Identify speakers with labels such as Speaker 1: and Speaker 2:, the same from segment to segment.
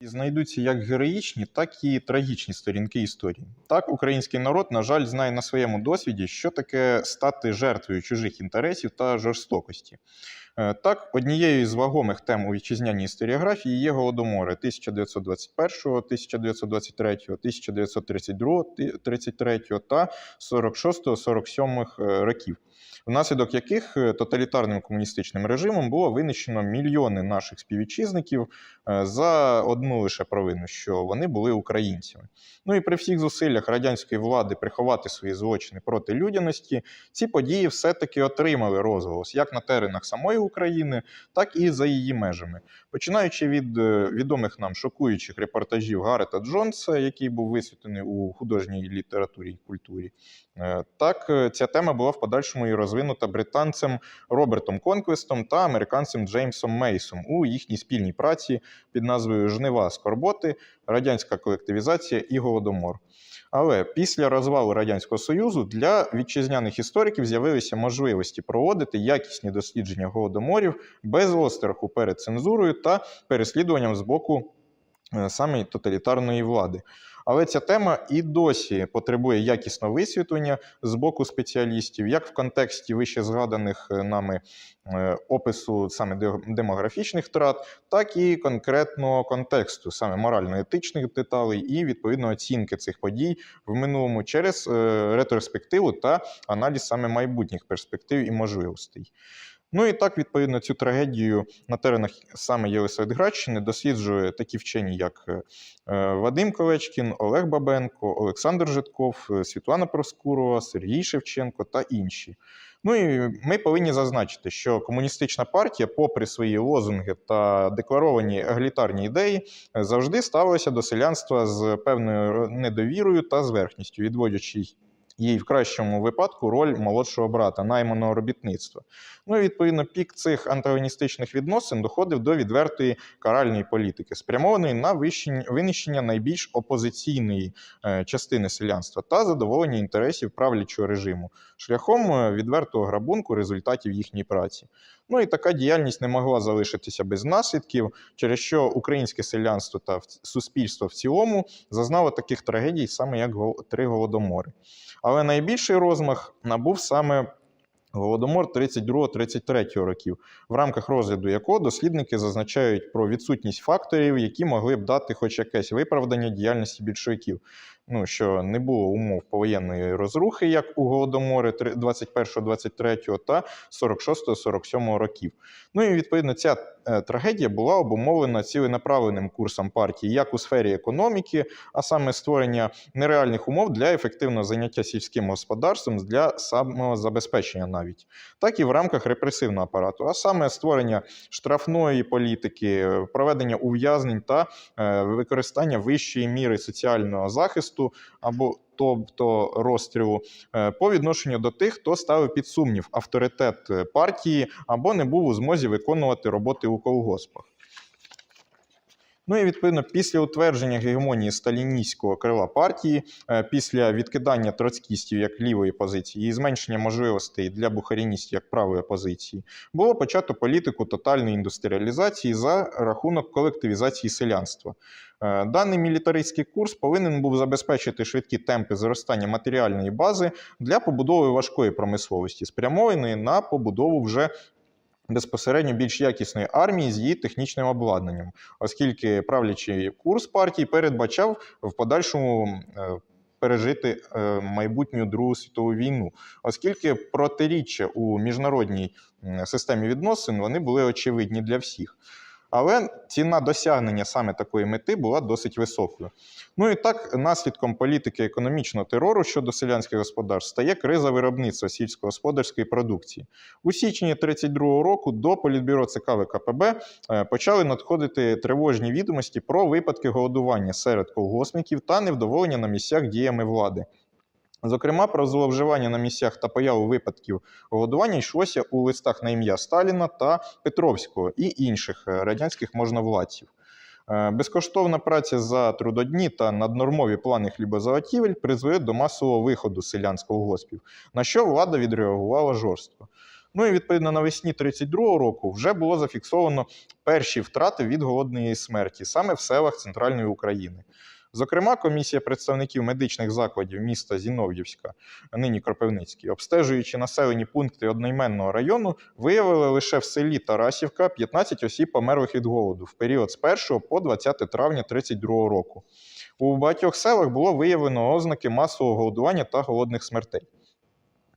Speaker 1: І знайдуться як героїчні, так і трагічні сторінки історії. Так, український народ, на жаль, знає на своєму досвіді, що таке стати жертвою чужих інтересів та жорстокості. Е, Так, однією з вагомих тем у вітчизняній історіографії є голодомори 1921, 1923, 1932, 33 та 46-47 років, внаслідок яких е, тоталітарним комуністичним режимом було винищено мільйони наших співвітчизників е, за одну лише провину, що вони були українцями. Ну і при всіх зусиллях радянської влади приховати свої злочини проти людяності, ці події все-таки отримали розголос як на теренах самої України, так і за її межами. Починаючи від е, відомих нам шокуючих репортажів Гарета Джонса, який був висвітлений у художній літературі і культурі, так ця тема була в подальшому і розвинута британцем Робертом Конквестом та американцем Джеймсом Мейсом у їхній спільній праці під назвою Жнива скорботи, радянська колективізація і голодомор. Але після розвалу Радянського Союзу для вітчизняних істориків з'явилися можливості проводити якісні дослідження голодоморів без остраху перед цензурою та переслідуванням з боку е, саме тоталітарної влади. Але ця тема і досі потребує якісного висвітлення з боку спеціалістів, як в контексті вище згаданих е, нами е, опису саме демографічних втрат, так і конкретного контексту, саме морально-етичних деталей і відповідно оцінки цих подій в минулому через е, ретроспективу та аналіз саме майбутніх перспектив і можливостей. Ну і так, відповідно, цю трагедію на теренах саме Єлисаветградщини досліджує такі вчені, як е, Вадим Колечкін, Олег Бабенко, Олександр Житков, е, Світлана Проскурова, Сергій Шевченко та інші. Ну і ми повинні зазначити, що комуністична партія, попри свої лозунги та декларовані егалітарні ідеї, е, завжди ставилася до селянства з певною недовірою та зверхністю, відводячи їй в кращому випадку роль молодшого брата, найманого робітництва. Ну і відповідно пік цих антагоністичних відносин доходив до відвертої каральної політики, спрямованої на винищення найбільш опозиційної е, частини селянства та задоволення інтересів правлячого режиму шляхом е, відвертого грабунку результатів їхньої праці. Ну і така діяльність не могла залишитися без наслідків, через що українське селянство та суспільство в цілому зазнало таких трагедій, саме як три голодомори. Але найбільший розмах набув саме Голодомор 32-33 років, в рамках розгляду якого дослідники зазначають про відсутність факторів, які могли б дати хоч якесь виправдання діяльності більшовиків. Ну, що не було умов повоєнної розрухи, як у Голодомори 21-23 та 46-47 років. Ну і відповідно ця е, трагедія була обумовлена ціленаправленим курсом партії як у сфері економіки, а саме створення нереальних умов для ефективного заняття сільським господарством для самозабезпечення навіть, так і в рамках репресивного апарату, а саме створення штрафної політики, е, проведення ув'язнень та е, використання вищої міри соціального захисту або тобто розстрілу е, по відношенню до тих, хто ставив під сумнів авторитет партії або не був у змозі виконувати роботи у колгоспах. Ну і відповідно після утвердження гегемонії сталіністського крила партії, е, після відкидання троцкістів як лівої позиції і зменшення можливостей для бухаріністів як правої позиції, було почато політику тотальної індустріалізації за рахунок колективізації селянства. Е, Даний мілітаристський курс повинен був забезпечити швидкі темпи зростання матеріальної бази для побудови важкої промисловості, спрямованої на побудову вже безпосередньо більш якісної армії з її технічним обладнанням, оскільки правлячий курс партії передбачав в подальшому е, пережити е, майбутню Другу світову війну, оскільки протиріччя у міжнародній системі відносин вони були очевидні для всіх. Але ціна досягнення саме такої мети була досить високою. Ну і так, наслідком політики економічного терору щодо селянських господарств стає криза виробництва сільськогосподарської продукції. У січні 32-го року до Політбюро ЦК ВКПБ е, почали надходити тривожні відомості про випадки голодування серед колгоспників та невдоволення на місцях діями влади. Зокрема, про зловживання на місцях та появу випадків голодування йшлося у листах на ім'я Сталіна та Петровського і інших е, радянських можновладців. Е, Безкоштовна праця за трудодні та наднормові плани хлібозаготівель призвели до масового виходу селян з колгоспів, на що влада відреагувала жорстко. Ну і відповідно навесні 32-го року вже було зафіксовано перші втрати від голодної смерті саме в селах центральної України. Зокрема, комісія представників медичних закладів міста Зінов'ївська, нині Кропивницький, обстежуючи населені пункти одноіменного району, виявили лише в селі Тарасівка 15 осіб померлих від голоду в період з 1 по 20 травня 32 року. У багатьох селах було виявлено ознаки масового голодування та голодних смертей.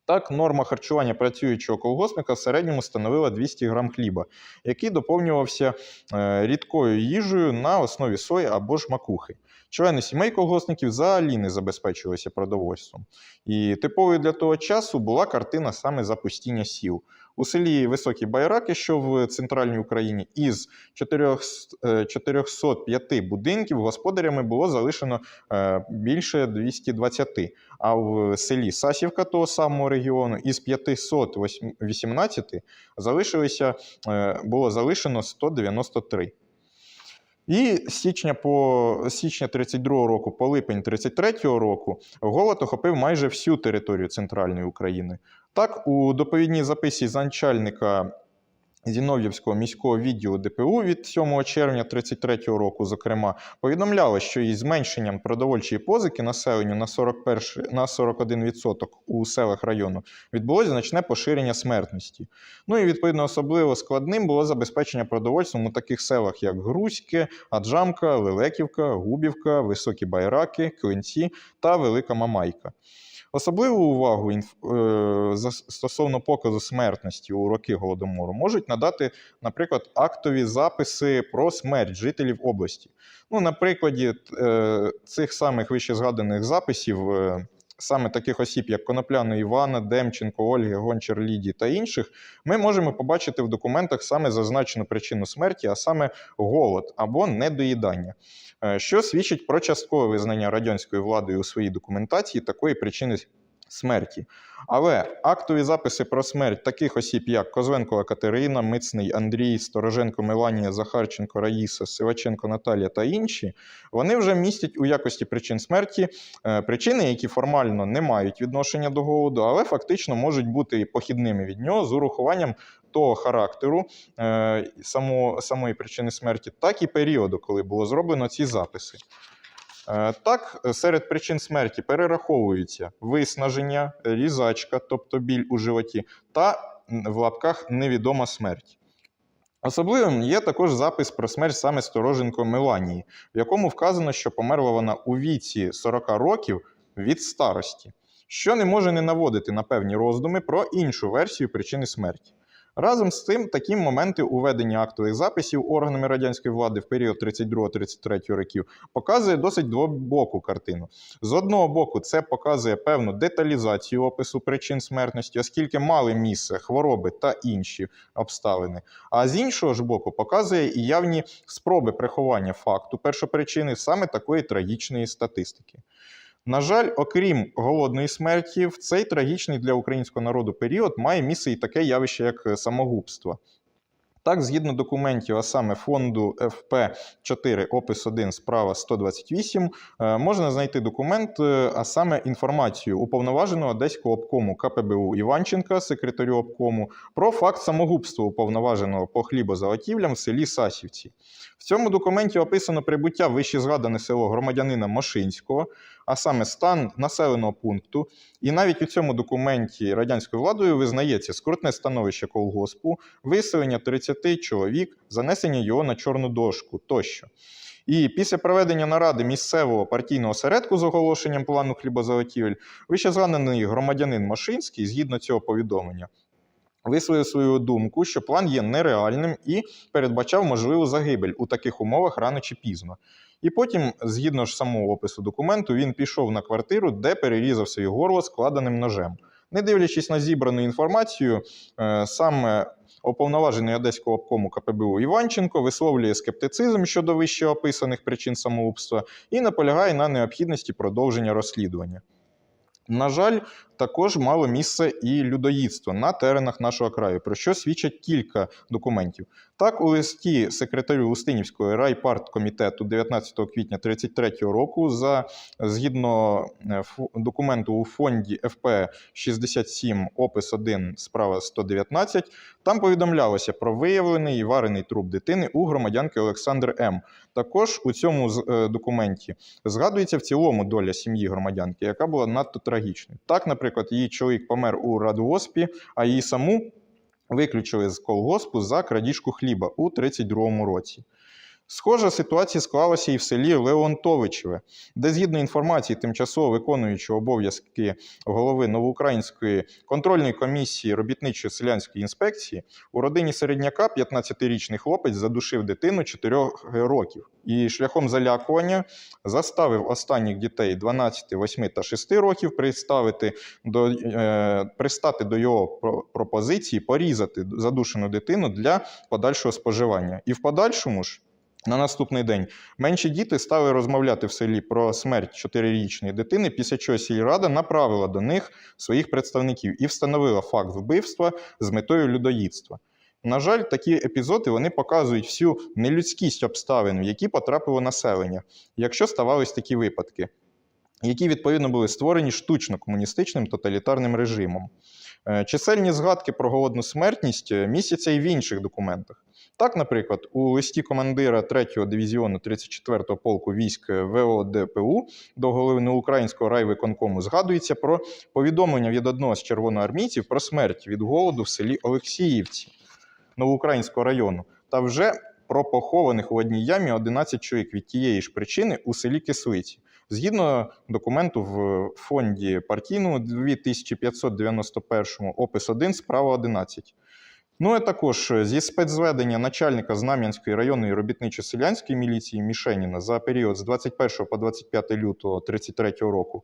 Speaker 1: Так, норма харчування працюючого колгоспника в середньому становила 200 грам хліба, який доповнювався е, рідкою їжею на основі сої або ж макухи. Члени сімей колгоспників взагалі не забезпечувалися продовольством. І типовою для того часу була картина саме запустіння сіл. У селі Високі Байраки, що в центральній Україні, із 400 е, 405 будинків господарями було залишено е, більше 220. А в селі Сасівка того самого регіону із 518 залишилося, е, було залишено 193. І з січня по січня 32 року по липень 33 року голод охопив майже всю територію центральної України. Так, у доповідній записі занчальника Зінов'ївського міського відділу ДПУ від 7 червня 33 року, зокрема, повідомляли, що із зменшенням продовольчої позики населенню на 41, на 41% у селах району відбулося значне поширення смертності. Ну і відповідно особливо складним було забезпечення продовольством у таких селах, як Грузьке, Аджамка, Лелеківка, Губівка, Високі Байраки, Клинці та Велика Мамайка. Особливу увагу е, стосовно показу смертності у роки голодомору можуть надати, наприклад, актові записи про смерть жителів області. Ну, на прикладі е, цих самих вище згаданих записів, е, саме таких осіб, як Конопляна Івана, Демченко, Ольги, Гончар Ліді та інших, ми можемо побачити в документах саме зазначену причину смерті, а саме голод або недоїдання е, що свідчить про часткове визнання радянською владою у своїй документації такої причини смерті. Але актові записи про смерть таких осіб, як Козленкова Катерина, Мицний Андрій, Стороженко Меланія, Захарченко Раїса, Сиваченко Наталія та інші, вони вже містять у якості причин смерті е, причини, які формально не мають відношення до голоду, але фактично можуть бути похідними від нього з урахуванням того характеру е, само, самої причини смерті, так і періоду, коли було зроблено ці записи. Е, Так, серед причин смерті перераховуються виснаження, різачка, тобто біль у животі, та в лапках невідома смерть. Особливим є також запис про смерть саме Стороженко Меланії, в якому вказано, що померла вона у віці 40 років від старості, що не може не наводити на певні роздуми про іншу версію причини смерті. Разом з тим, такі моменти у веденні актових записів органами радянської влади в період 32-33 років показує досить двобоку картину. З одного боку, це показує певну деталізацію опису причин смертності, оскільки мали місце хвороби та інші обставини. А з іншого ж боку, показує і явні спроби приховання факту першопричини саме такої трагічної статистики. На жаль, окрім голодної смерті, в цей трагічний для українського народу період має місце і таке явище, як е, самогубство. Так, згідно документів, а саме фонду ФП4, опис 1, справа 128, е, можна знайти документ, е, а саме інформацію уповноваженого Одеського обкому КПБУ Іванченка, секретарю обкому, про факт самогубства уповноваженого по хлібозаготівлям в селі Сасівці. В цьому документі описано прибуття вище згадане село громадянина Мошинського, а саме стан населеного пункту. І навіть у цьому документі радянською владою визнається скрутне становище колгоспу, виселення 30 чоловік, занесення його на чорну дошку тощо. І після проведення наради місцевого партійного осередку з оголошенням плану хлібозаготівель, вище згаданий громадянин Машинський, згідно цього повідомлення, висловив свою думку, що план є нереальним і передбачав можливу загибель у таких умовах рано чи пізно. І потім, згідно ж самого опису документу, він пішов на квартиру, де перерізав своє горло складеним ножем. Не дивлячись на зібрану інформацію, е, саме уповноважений Одеського обкому КПБУ Іванченко висловлює скептицизм щодо вище описаних причин самогубства і наполягає на необхідності продовження розслідування. На жаль, Також мало місце і людоїдство на теренах нашого краю, про що свідчать кілька документів. Так, у листі секретарю Устинівського райпарткомітету 19 квітня 1933 року, за згідно е, документу у фонді ФП 67, опис 1, справа 119, там повідомлялося про виявлений і варений труп дитини у громадянки Олександр М. Також у цьому е, документі згадується в цілому доля сім'ї громадянки, яка була надто трагічною. Так, наприклад, її чоловік помер у радгоспі, а її саму виключили з колгоспу за крадіжку хліба у 32-му році. Схожа ситуація склалася і в селі Леонтовичеве, де, згідно інформації тимчасово виконуючого обов'язки голови Новоукраїнської контрольної комісії робітничої селянської інспекції, у родині середняка 15-річний хлопець задушив дитину 4 років і шляхом залякування заставив останніх дітей 12, 8 та 6 років представити до, е, пристати до його про- пропозиції порізати задушену дитину для подальшого споживання. І в подальшому ж. На наступний день менші діти стали розмовляти в селі про смерть чотирирічної дитини, після чого сільрада направила до них своїх представників і встановила факт вбивства з метою людоїдства. На жаль, такі епізоди вони показують всю нелюдськість обставин, в які потрапило населення, якщо ставались такі випадки, які відповідно були створені штучно комуністичним тоталітарним режимом. Е, Чисельні згадки про голодну смертність е, містяться і в інших документах. Так, наприклад, у листі командира 3-го дивізіону 34-го полку військ ВОДПУ до голови Неукраїнського райвиконкому згадується про повідомлення від одного з червоноармійців про смерть від голоду в селі Олексіївці Новоукраїнського району та вже про похованих у одній ямі 11 чоловік від тієї ж причини у селі Кислиці. Згідно документу в фонді партійному 2591 опис 1, справа 11. Ну і також зі спецзведення начальника Знам'янської районної робітничо-селянської міліції Мішеніна за період з 21 по 25 лютого 1933 року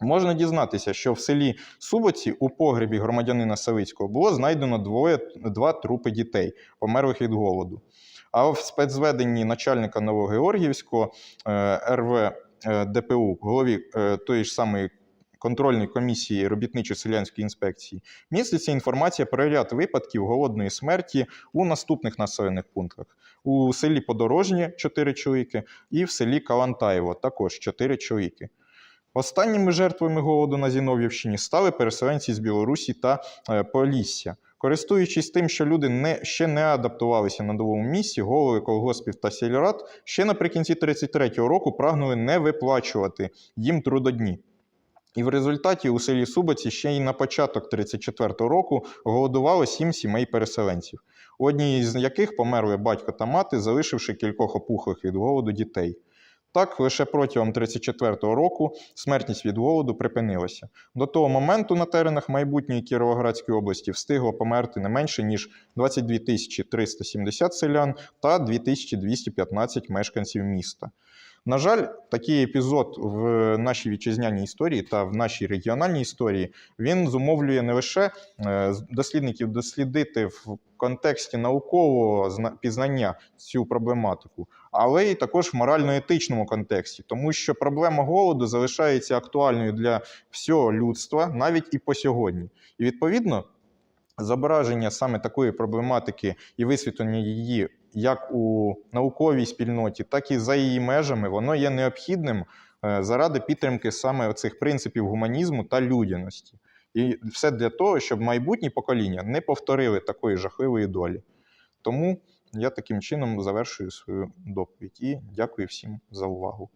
Speaker 1: можна дізнатися, що в селі Субоці у погребі громадянина Савицького було знайдено двоє, два трупи дітей, померлих від голоду. А в спецзведенні начальника Новогеоргіївського е, РВ е, ДПУ, голові е, тої ж самої контрольної комісії робітничо-селянської інспекції, міститься інформація про ряд випадків голодної смерті у наступних населених пунктах: у селі Подорожнє 4 чоловіки, і в селі Калантаєво також 4 чоловіки. Останніми жертвами голоду на Зінов'ївщині стали переселенці з Білорусі та е, Полісся. Користуючись тим, що люди не, ще не адаптувалися на новому місці, голови колгоспів та сільрад ще наприкінці 33-го року прагнули не виплачувати їм трудодні. І в результаті у селі Субоці ще й на початок 34-го року голодувало сім сімей переселенців, у одній з яких померли батько та мати, залишивши кількох опухлих від голоду дітей. Так, лише протягом 34-го року смертність від голоду припинилася. До того моменту на теренах майбутньої Кіровоградської області встигло померти не менше, ніж 22 370 селян та 2215 мешканців міста. На жаль, такий епізод в нашій вітчизняній історії та в нашій регіональній історії він зумовлює не лише е, дослідників дослідити в контексті наукового зна- пізнання цю проблематику, але й також в морально-етичному контексті, тому що проблема голоду залишається актуальною для всього людства навіть і по сьогодні. І відповідно. Зображення саме такої проблематики і висвітлення її як у науковій спільноті, так і за її межами, воно є необхідним е, заради підтримки саме цих принципів гуманізму та людяності. І все для того, щоб майбутні покоління не повторили такої жахливої долі. Тому я таким чином завершую свою доповідь і дякую всім за увагу.